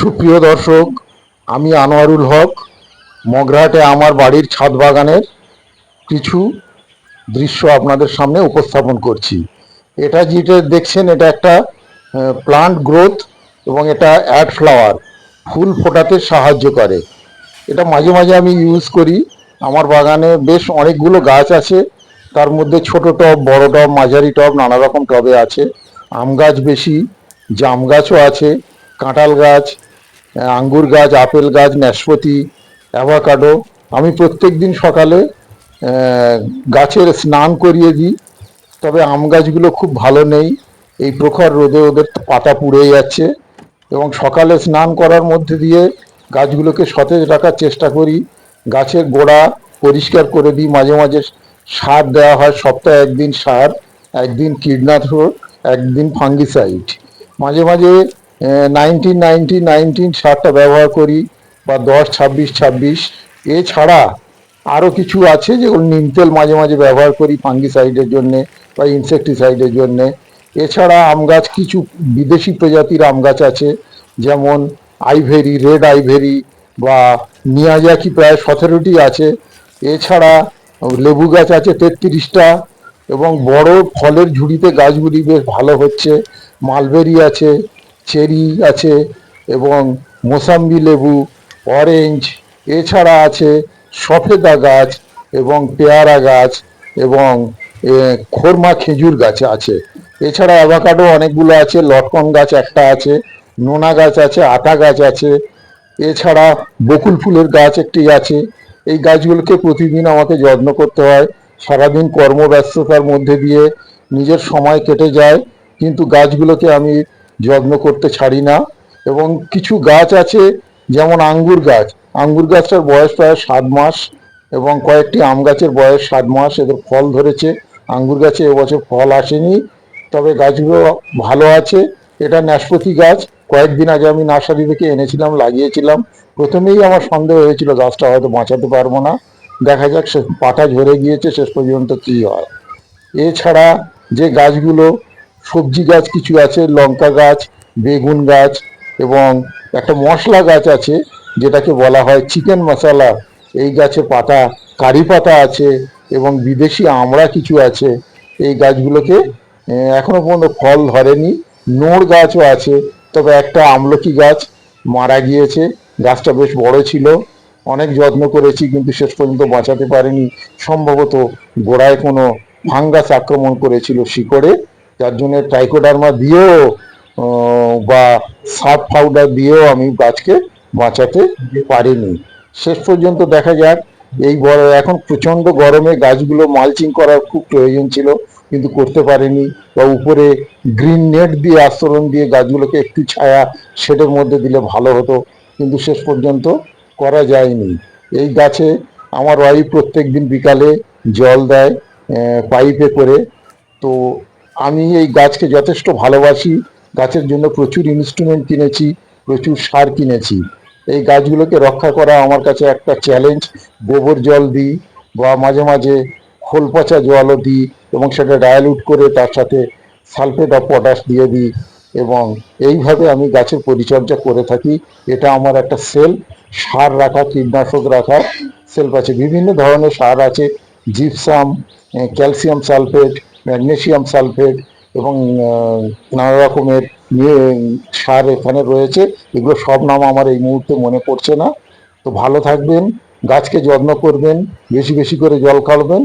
সুপ্রিয় দর্শক, আমি আনোয়ারুল হক। মগরাহাটে আমার বাড়ির ছাদ বাগানের কিছু দৃশ্য আপনাদের সামনে উপস্থাপন করছি। এটা যেটা দেখছেন, এটা একটা প্লান্ট গ্রোথ এবং এটা অ্যাড ফ্লাওয়ার ফুল ফোটাতে সাহায্য করে। এটা মাঝে মাঝে আমি ইউজ করি। আমার বাগানে বেশ অনেকগুলো গাছ আছে। তার মধ্যে ছোট টব, বড় টব, মাঝারি টব, নানা রকম টবে আছে। আম গাছ বেশি, জাম গাছও আছে, কাঁঠাল গাছ আঙ্গুর গাছ, আপেল গাছ, নাশপাতি, অ্যাভোকাডো। আমি প্রত্যেক দিন সকালে গাছের স্নান করিয়ে দিই। তবে আম গাছগুলো খুব ভালো নেই। এই প্রখর রোদে ওদের পাতা পুড়ে যাচ্ছে এবং সকালে স্নান করার মধ্যে দিয়ে গাছগুলোকে সতেজ রাখার চেষ্টা করি। গাছের গোড়া পরিষ্কার করে দিই। মাঝে মাঝে সার দেওয়া হয়। সপ্তাহে একদিন সার, একদিন কীটনাশক, একদিন ফাঙ্গিসাইড। মাঝে মাঝে নাইনটিন নাইনটিন নাইনটিন সারটা ব্যবহার করি বা দশ, ছাব্বিশ ছাব্বিশ। এছাড়া আরও কিছু আছে যেগুলো নিম তেল মাঝে মাঝে ব্যবহার করি ফাঙ্গিসাইডের জন্যে বা ইনসেকটিসাইডের জন্যে। এছাড়া আম গাছ, কিছু বিদেশি প্রজাতির আম গাছ আছে, যেমন আইভেরি রেড আইভেরি বা মিয়াজাকি প্রায় সতেরোটি আছে। এছাড়া লেবু গাছ আছে তেত্রিশটা এবং বড় ফলের ঝুড়িতে গাছগুলি বেশ ভালো হচ্ছে। মালবেরি আছে চেরি আছে এবং মোসাম্বি লেবু অরেঞ্জ এছাড়া আছে সফেদা গাছ এবং পেয়ারা গাছ এবং খোরমা খেজুর গাছ আছে। এছাড়া অ্যাভোকাডো অনেকগুলো আছে, লটকন গাছ একটা আছে, নোনা গাছ আছে, আতা গাছ আছে। এছাড়া বকুল ফুলের গাছ একটি আছে। এই গাছগুলোকে প্রতিদিন আমাকে যত্ন করতে হয়। সারাদিন কর্মব্যস্ততার মধ্যে দিয়ে নিজের সময় কেটে যায়। কিন্তু গাছগুলোকে আমি যত্ন করতে ছাড়ি না। এবং কিছু গাছ আছে, যেমন আঙ্গুর গাছ। আঙ্গুর গাছটার বয়স প্রায় সাত মাস এবং কয়েকটি আম গাছের বয়স সাত মাস। এদের ফল ধরেছে। আঙ্গুর গাছে এবছর ফল আসেনি। তবে গাছগুলো ভালো আছে। এটা নাশপাতি গাছ। কয়েকদিন আগে আমি নার্সারি থেকে এনেছিলাম, লাগিয়েছিলাম। প্রথমেই আমার সন্দেহ হয়েছিল, গাছটা হয়তো বাঁচাতে পারব না। দেখা যাক, সে পাতা ঝরে গিয়েছে, শেষ পর্যন্ত কী হয়। এছাড়া যে গাছগুলো সবজি গাছ কিছু আছে লঙ্কা গাছ বেগুন গাছ এবং একটা মশলা গাছ আছে যেটাকে বলা হয় চিকেন মশলা। এই গাছে পাতা কারি পাতা আছে এবং বিদেশি আমড়া কিছু আছে। এই গাছগুলোকে আহ, এখনও পর্যন্ত ফল ধরেনি। নোর গাছও আছে তবে একটা আমলকি গাছ মারা গিয়েছে। গাছটা বেশ বড় ছিল। অনেক যত্ন করেছি কিন্তু শেষ পর্যন্ত বাঁচাতে পারিনি। সম্ভবত গোড়ায় কোনো ফাঙ্গাস আক্রমণ করেছিল শিকড়ে। যার জন্য ট্রাইকোডার্মা দিয়েও বা সাপ পাউডার দিয়েও আমি গাছকে বাঁচাতে পারিনি। শেষ পর্যন্ত দেখা যাক, এই বড় এখন প্রচণ্ড গরমে গাছগুলো মালচিং করার খুব প্রয়োজন ছিল, কিন্তু করতে পারিনি। বা উপরে গ্রিন নেট দিয়ে আস্তরণ দিয়ে গাছগুলোকে একটু ছায়া শেডের মধ্যে দিলে ভালো হতো, কিন্তু শেষ পর্যন্ত করা যায়নি। এই গাছে আমার ওয়াইফ প্রত্যেক দিন বিকালে জল দেয় পাইপে করে। তো আমি এই গাছকে যথেষ্ট ভালোবাসি। গাছের জন্য প্রচুর ইনস্ট্রুমেন্ট কিনেছি, প্রচুর সার কিনেছি। এই গাছগুলোকে রক্ষা করা আমার কাছে একটা চ্যালেঞ্জ গোবর জল দিই বা মাঝে মাঝে খোল পচা জলও দিই এবং সেটা ডায়ালুট করে তার সাথে সালফেট অফ পটাশ দিয়ে দিই এবং এইভাবে আমি গাছের পরিচর্যা করে থাকি। এটা আমার একটা সেল সার রাখা, কীটনাশক রাখা সেলফ আছে। বিভিন্ন ধরনের সার আছে। Gypsum calcium sulphate magnesium sulphate এবং নানা রকমের ইয়ে সার এখানে রয়েছে। এগুলো সব নাম আমার এই মুহূর্তে মনে পড়ছে না। তো ভালো থাকবেন, গাছকে যত্ন করবেন, বেশি বেশি করে জল খাওয়াবেন